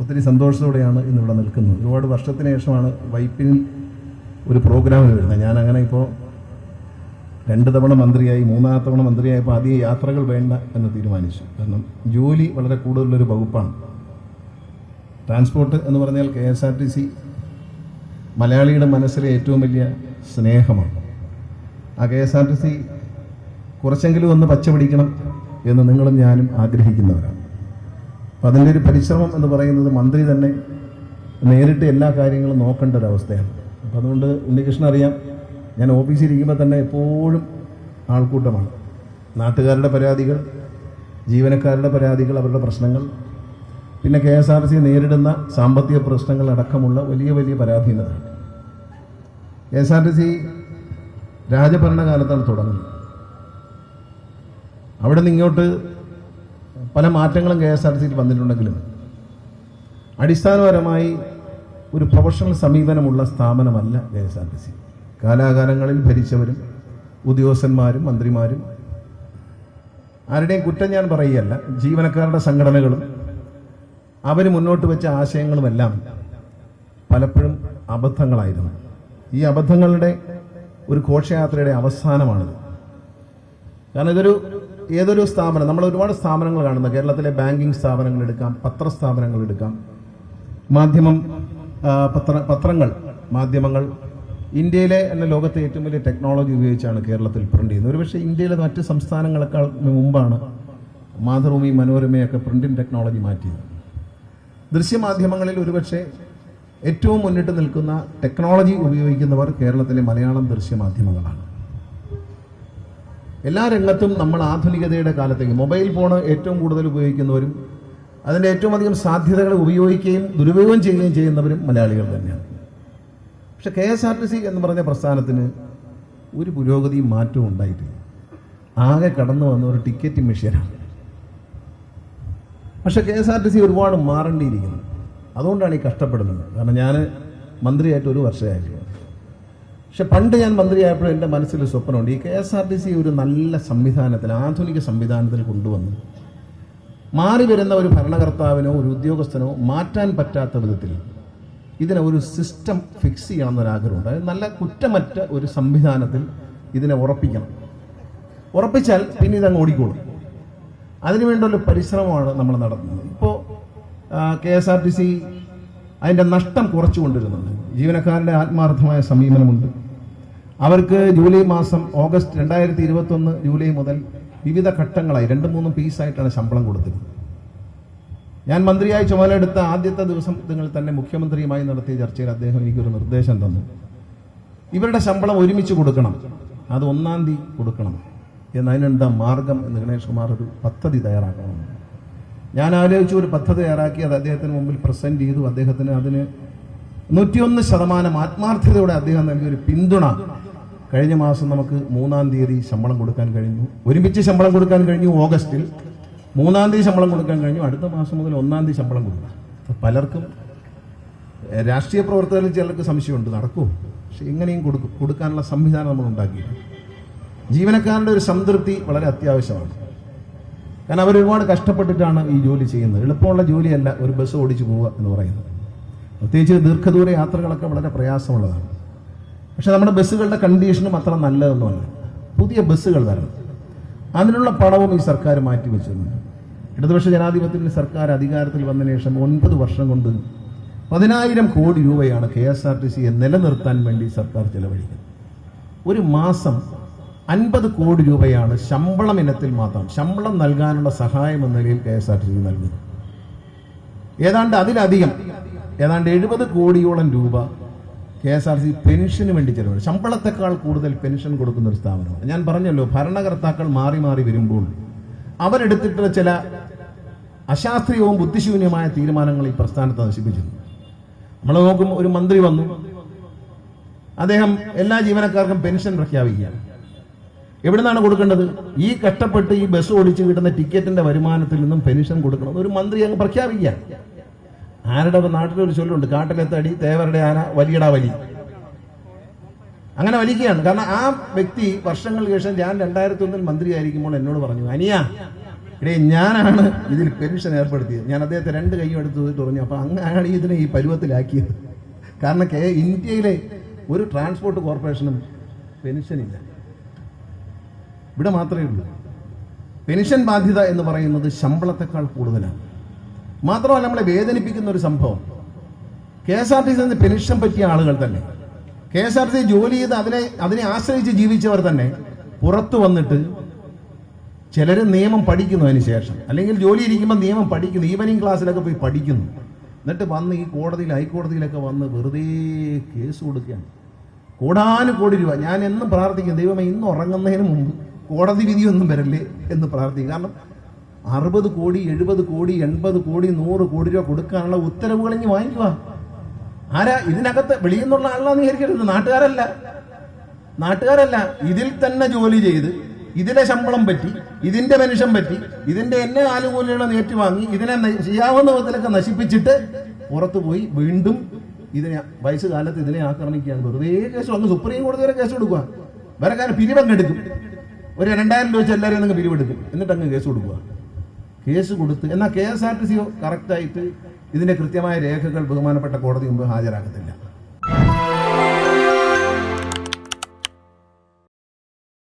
ഒത്തിരി സന്തോഷത്തോടെയാണ് ഇന്നിവിടെ നിൽക്കുന്നത്. ഒരുപാട് വർഷത്തിന് ശേഷമാണ് വൈപ്പിനിൽ ഒരു പ്രോഗ്രാമിന് വരുന്നത്. ഞാൻ അങ്ങനെ ഇപ്പോൾ രണ്ട് തവണ മന്ത്രിയായി മൂന്നാം തവണ മന്ത്രിയായപ്പോൾ ആദ്യം യാത്രകൾ വേണ്ട എന്ന് തീരുമാനിച്ചു. കാരണം ജോലി വളരെ കൂടുതലുള്ളൊരു വകുപ്പാണ്. ട്രാൻസ്പോർട്ട് എന്ന് പറഞ്ഞാൽ K S R T C മലയാളിയുടെ മനസ്സിലെ ഏറ്റവും വലിയ സ്നേഹമാണ്. ആ K S R T C കുറച്ചെങ്കിലും ഒന്ന് പച്ചപിടിക്കണം എന്ന് നിങ്ങളും ഞാനും ആഗ്രഹിക്കുന്നവരാണ്. അപ്പം അതിന്റെ ഒരു പരിശ്രമം എന്ന് പറയുന്നത് മന്ത്രി തന്നെ നേരിട്ട് എല്ലാ കാര്യങ്ങളും നോക്കേണ്ട ഒരവസ്ഥയാണ് അപ്പം അതുകൊണ്ട് ഉണ്ണികൃഷ്ണൻ അറിയാം ഞാൻ ഓഫീസിൽ ഇരിക്കുമ്പോൾ തന്നെ എപ്പോഴും ആൾക്കൂട്ടമാണ്. നാട്ടുകാരുടെ പരാതികൾ ജീവനക്കാരുടെ പരാതികൾ അവരുടെ പ്രശ്നങ്ങൾ. പിന്നെ കെ എസ് ആർ സി നേരിടുന്ന സാമ്പത്തിക പ്രശ്നങ്ങൾ അടക്കമുള്ള വലിയ വലിയ പരാധീനത K S R T C രാജഭരണകാലത്താണ് തുടങ്ങുന്നത്. അവിടെ നിന്ന് ഇങ്ങോട്ട് പല മാറ്റങ്ങളും കെ എസ് ആർ ടി സിയിൽ വന്നിട്ടുണ്ടെങ്കിലും അടിസ്ഥാനപരമായി ഒരു പ്രൊഫഷണൽ സമീപനമുള്ള സ്ഥാപനമല്ല K S R T C. കാലാകാലങ്ങളിൽ ഭരിച്ചവരും ഉദ്യോഗസ്ഥന്മാരും മന്ത്രിമാരും ആരുടെയും കുറ്റം ഞാൻ പറയുകയല്ല. ജീവനക്കാരുടെ സംഘടനകളും അവർ മുന്നോട്ട് വെച്ച ആശയങ്ങളുമെല്ലാം പലപ്പോഴും അബദ്ധങ്ങളായിരുന്നു. ഈ അബദ്ധങ്ങളുടെ ഒരു ഘോഷയാത്രയുടെ അവസാനമാണിത്. കാരണം ഇതൊരു ഏതൊരു സ്ഥാപനം നമ്മൾ ഒരുപാട് സ്ഥാപനങ്ങൾ കാണുന്നത് കേരളത്തിലെ ബാങ്കിങ് സ്ഥാപനങ്ങൾ എടുക്കാം പത്ര പത്രസ്ഥാപനങ്ങൾ എടുക്കാം. മാധ്യമം പത്ര പത്രങ്ങൾ മാധ്യമങ്ങൾ. ഇന്ത്യയിലെ അല്ല ലോകത്തെ ഏറ്റവും വലിയ ടെക്നോളജി ഉപയോഗിച്ചാണ് കേരളത്തിൽ പ്രിന്റ് ചെയ്യുന്നത്. ഒരുപക്ഷെ ഇന്ത്യയിലെ മറ്റ് സംസ്ഥാനങ്ങളെക്കാൾ മുമ്പാണ് മാതൃഭൂമി മനോരമയൊക്കെ പ്രിന്റിംഗ് ടെക്നോളജി മാറ്റിയത്. ദൃശ്യമാധ്യമങ്ങളിൽ ഒരുപക്ഷെ ഏറ്റവും മുന്നിട്ട് നിൽക്കുന്ന ടെക്നോളജി ഉപയോഗിക്കുന്നവർ കേരളത്തിലെ മലയാളം ദൃശ്യമാധ്യമങ്ങളാണ്. എല്ലാ രംഗത്തും നമ്മൾ ആധുനികതയുടെ കാലത്തേക്ക് മൊബൈൽ ഫോൺ ഏറ്റവും കൂടുതൽ ഉപയോഗിക്കുന്നവരും അതിന്റെ ഏറ്റവും അധികം സാധ്യതകൾ ഉപയോഗിക്കുകയും ദുരുപയോഗം ചെയ്യുകയും ചെയ്യുന്നവരും മലയാളികൾ തന്നെയാണ്. പക്ഷെ K S R T C എന്ന് പറഞ്ഞ പ്രസ്ഥാനത്തിന് ഒരു പുരോഗതിയും മാറ്റവും ഉണ്ടായിട്ടില്ല. ആകെ കടന്നു വന്ന ഒരു ടിക്കറ്റ് മെഷീനാണ്. പക്ഷെ K S R T C ഒരുപാട് മാറേണ്ടിയിരിക്കുന്നു. അതുകൊണ്ടാണ് ഈ കഷ്ടപ്പെടുന്നത്. കാരണം ഞാൻ മന്ത്രിയായിട്ട് ഒരു വർഷമായിട്ടില്ല പക്ഷെ പണ്ട് ഞാൻ മന്ത്രിയായപ്പോൾ എന്റെ മനസ്സിൽ ഒരു സ്വപ്നമുണ്ട്. ഈ K S R T C ഒരു നല്ല സംവിധാനത്തിൽ ആധുനിക സംവിധാനത്തിൽ കൊണ്ടുവന്നു. മാറി വരുന്ന ഒരു ഭരണകർത്താവിനോ ഒരു ഉദ്യോഗസ്ഥനോ മാറ്റാൻ പറ്റാത്ത വിധത്തിൽ ഇതിനെ ഒരു സിസ്റ്റം ഫിക്സ് ചെയ്യണമെന്നൊരാഗ്രഹമുണ്ട് അതായത് നല്ല കുറ്റമറ്റ ഒരു സംവിധാനത്തിൽ ഇതിനെ ഉറപ്പിക്കണം. ഉറപ്പിച്ചാൽ പിന്നെ ഇതങ്ങ് ഓടിക്കോളും. അതിനുവേണ്ടുള്ള പരിശ്രമമാണ് നമ്മൾ നടത്തുന്നത്. ഇപ്പോൾ K S R T C അതിന്റെ നഷ്ടം കുറച്ചു കൊണ്ടിരുന്നുണ്ട് ജീവനക്കാരുടെ ആത്മാർത്ഥമായ സമീപനമുണ്ട്. അവർക്ക് ജൂലൈ മാസം ഓഗസ്റ്റ് രണ്ടായിരത്തി ഇരുപത്തൊന്ന് ജൂലൈ മുതൽ വിവിധ ഘട്ടങ്ങളായി രണ്ടും മൂന്നും പീസായിട്ടാണ് ശമ്പളം കൊടുത്തിരുന്നത് ഞാൻ മന്ത്രിയായി ചുമതലയെടുത്ത ആദ്യത്തെ ദിവസം നിങ്ങൾ തന്നെ മുഖ്യമന്ത്രിയുമായി നടത്തിയ ചർച്ചയിൽ അദ്ദേഹം എനിക്കൊരു നിർദ്ദേശം തന്നു. ഇവരുടെ ശമ്പളം ഒരുമിച്ച് കൊടുക്കണം. അത് ഒന്നാം തീയതി കൊടുക്കണം. എന്നതിനെന്താ മാർഗം എന്ന് ഗണേഷ് കുമാർ ഒരു പദ്ധതി തയ്യാറാക്കണം. ഞാൻ ആലോചിച്ചു ഒരു പദ്ധതി തയ്യാറാക്കി അത് അദ്ദേഹത്തിന് മുമ്പിൽ പ്രസന്റ് ചെയ്തു. അദ്ദേഹത്തിന് അതിന് നൂറ്റിയൊന്ന് ശതമാനം ആത്മാർത്ഥതയോടെ അദ്ദേഹം നൽകിയ ഒരു പിന്തുണ. കഴിഞ്ഞ മാസം നമുക്ക് മൂന്നാം തീയതി ശമ്പളം കൊടുക്കാൻ കഴിഞ്ഞു. ഒരുമിച്ച് ശമ്പളം കൊടുക്കാൻ കഴിഞ്ഞു ഓഗസ്റ്റിൽ. മൂന്നാം തീയതി ശമ്പളം കൊടുക്കാൻ കഴിഞ്ഞു. അടുത്ത മാസം മുതൽ ഒന്നാം തീയതി ശമ്പളം കൊടുക്കും. പലർക്കും രാഷ്ട്രീയ പ്രവർത്തകരിൽ ചിലർക്ക് സംശയമുണ്ട്. നടക്കുമോ പക്ഷെ എങ്ങനെയും കൊടുക്കും. കൊടുക്കാനുള്ള സംവിധാനം നമ്മൾ ഉണ്ടാക്കിയിട്ടുണ്ട്. ജീവനക്കാരുടെ ഒരു സംതൃപ്തി വളരെ അത്യാവശ്യമാണ്. കാരണം അവർ ഒരുപാട് കഷ്ടപ്പെട്ടിട്ടാണ് ഈ ജോലി ചെയ്യുന്നത്. എളുപ്പമുള്ള ജോലിയല്ല ഒരു ബസ് ഓടിച്ചു പോവുക എന്ന് പറയുന്നത്. പ്രത്യേകിച്ച് ദീർഘദൂര യാത്രകളൊക്കെ വളരെ പ്രയാസമുള്ളതാണ്. പക്ഷേ നമ്മുടെ ബസ്സുകളുടെ കണ്ടീഷനും അത്ര നല്ലതൊന്നുമല്ല. പുതിയ ബസ്സുകൾ വരണം. അതിനുള്ള പണവും ഈ സർക്കാർ മാറ്റി ഇടതുപക്ഷ ജനാധിപത്യത്തിന്റെ സർക്കാർ അധികാരത്തിൽ വന്നതിന് ശേഷം ഒൻപത് വർഷം കൊണ്ട് പതിനായിരം കോടി രൂപയാണ് കെ എസ് ആർ ടി സിയെ നിലനിർത്താൻ വേണ്ടി സർക്കാർ ചെലവഴിക്കുന്നത്. ഒരു മാസം അൻപത് കോടി രൂപയാണ് ശമ്പളം ഇനത്തിൽ മാത്രം. ശമ്പളം നൽകാനുള്ള സഹായം എന്ന നിലയിൽ K S R T C നൽകുന്നത് ഏതാണ്ട് അതിലധികം ഏതാണ്ട് എഴുപത് കോടിയോളം രൂപ കെ എസ് ആർ സി പെൻഷന് വേണ്ടി ചെലവ് ശമ്പളത്തെക്കാൾ കൂടുതൽ പെൻഷൻ കൊടുക്കുന്ന ഒരു സ്ഥാപനമാണ്. ഞാൻ പറഞ്ഞല്ലോ ഭരണകർത്താക്കൾ മാറി മാറി വരുമ്പോൾ അവരെടുത്തിട്ടുള്ള ചില അശാസ്ത്രീയവും ബുദ്ധിശൂന്യമായ തീരുമാനങ്ങൾ ഈ പ്രസ്ഥാനത്തെ നശിപ്പിച്ചിരുന്നു നമ്മൾ നോക്കും ഒരു മന്ത്രി വന്നു. അദ്ദേഹം എല്ലാ ജീവനക്കാർക്കും പെൻഷൻ പ്രഖ്യാപിക്കുകയാണ്. എവിടെ നിന്നാണ് കൊടുക്കേണ്ടത്? ഈ കഷ്ടപ്പെട്ട് ഈ ബസ് ഓടിച്ച് കിട്ടുന്ന ടിക്കറ്റിന്റെ വരുമാനത്തിൽ നിന്നും പെൻഷൻ കൊടുക്കണം. ഒരു മന്ത്രി അങ്ങ് പ്രഖ്യാപിക്കുക. ആരുടെ നാട്ടിലൊരു ചൊല്ലുണ്ട് കാട്ടിലെത്തടി തേവരുടെ ആന വലിയടാ വലി. അങ്ങനെ വലിക്കുകയാണ്. കാരണം ആ വ്യക്തി വർഷങ്ങൾക്ക് ശേഷം ഞാൻ രണ്ടായിരത്തി ഒന്നിൽ മന്ത്രിയായിരിക്കുമ്പോൾ എന്നോട് പറഞ്ഞു അനിയ ഇടേ ഞാനാണ് ഇതിൽ പെൻഷൻ ഏർപ്പെടുത്തിയത്. ഞാൻ അദ്ദേഹത്തെ രണ്ട് കൈയും എടുത്ത് തുറഞ്ഞു അപ്പോൾ അപ്പൊ അങ്ങനെയാണ് ഇതിനെ ഈ പരുവത്തിലാക്കിയത്. കാരണം ഇന്ത്യയിലെ ഒരു ട്രാൻസ്പോർട്ട് കോർപ്പറേഷനും പെൻഷനില്ല. ഇവിടെ മാത്രമേ ഉള്ളൂ. പെൻഷൻ ബാധ്യത എന്ന് പറയുന്നത് ശമ്പളത്തെക്കാൾ കൂടുതലാണ്. മാത്രമല്ല നമ്മളെ വേദനിപ്പിക്കുന്ന ഒരു സംഭവം. K S R T C pension പറ്റിയ ആളുകൾ തന്നെ. K S R T C ജോലി ചെയ്ത് അതിനെ അതിനെ ആശ്രയിച്ച് ജീവിച്ചവർ തന്നെ പുറത്തു വന്നിട്ട് ചിലർ നിയമം പഠിക്കുന്നു അതിന് ശേഷം അല്ലെങ്കിൽ ജോലി ഇരിക്കുമ്പോൾ നിയമം പഠിക്കുന്നു ഈവനിങ് ക്ലാസ്സിലൊക്കെ പോയി പഠിക്കുന്നു. എന്നിട്ട് വന്ന് ഈ കോടതിയിൽ ഹൈക്കോടതിയിലൊക്കെ വന്ന് വെറുതെ കേസ് കൊടുക്കുകയാണ്. കോടാനുകോടി രൂപ. ഞാൻ എന്നും പ്രാർത്ഥിക്കും ദൈവമേ ഇന്ന് ഉറങ്ങുന്നതിന് മുമ്പ് കോടതി വിധിയൊന്നും വരല്ലേ എന്ന് പ്രാർത്ഥിക്കും. കാരണം അറുപത് കോടി എഴുപത് കോടി എൺപത് കോടി നൂറ് കോടി രൂപ കൊടുക്കാനുള്ള ഉത്തരവുകൾ ഇനി വാങ്ങിക്കുക. ആരാ ഇതിനകത്ത് വെളിയിൽ നിന്നുള്ള ആളാന്ന് വിചാരിക്കരുത്. നാട്ടുകാരല്ല. നാട്ടുകാരല്ല. ഇതിൽ തന്നെ ജോലി ചെയ്ത് ഇതിലെ ശമ്പളം പറ്റി ഇതിന്റെ മനുഷ്യൻ പറ്റി ഇതിന്റെ എന്നെ ആനുകൂല്യങ്ങളും ഏറ്റുവാങ്ങി ഇതിനെ ചെയ്യാവുന്ന വിധത്തിലൊക്കെ നശിപ്പിച്ചിട്ട് പുറത്തു പോയി വീണ്ടും ഇതിനെ വയസ്സുകാലത്ത് ഇതിനെ ആക്രമിക്കുകയാണ്. വെറുതെ കേസ് അങ്ങ് സുപ്രീം കോടതി വരെ കേസ് കൊടുക്കുക. വേറെ കാര്യം പിരിവങ്ങെടുക്കും ഒരു രണ്ടായിരം രൂപ വെച്ച് എല്ലാവരും അങ്ങ് പിരിവെടുക്കും. എന്നിട്ട് അങ്ങ് കേസ് കൊടുക്കുക. കേസ് കൊടുത്ത് എന്നാൽ കെ എസ് ആർ ടി സിയോ കറക്റ്റായിട്ട് ഇതിന്റെ കൃത്യമായ രേഖകൾ ബഹുമാനപ്പെട്ട കോടതി മുമ്പ് ഹാജരാക്കത്തില്ല.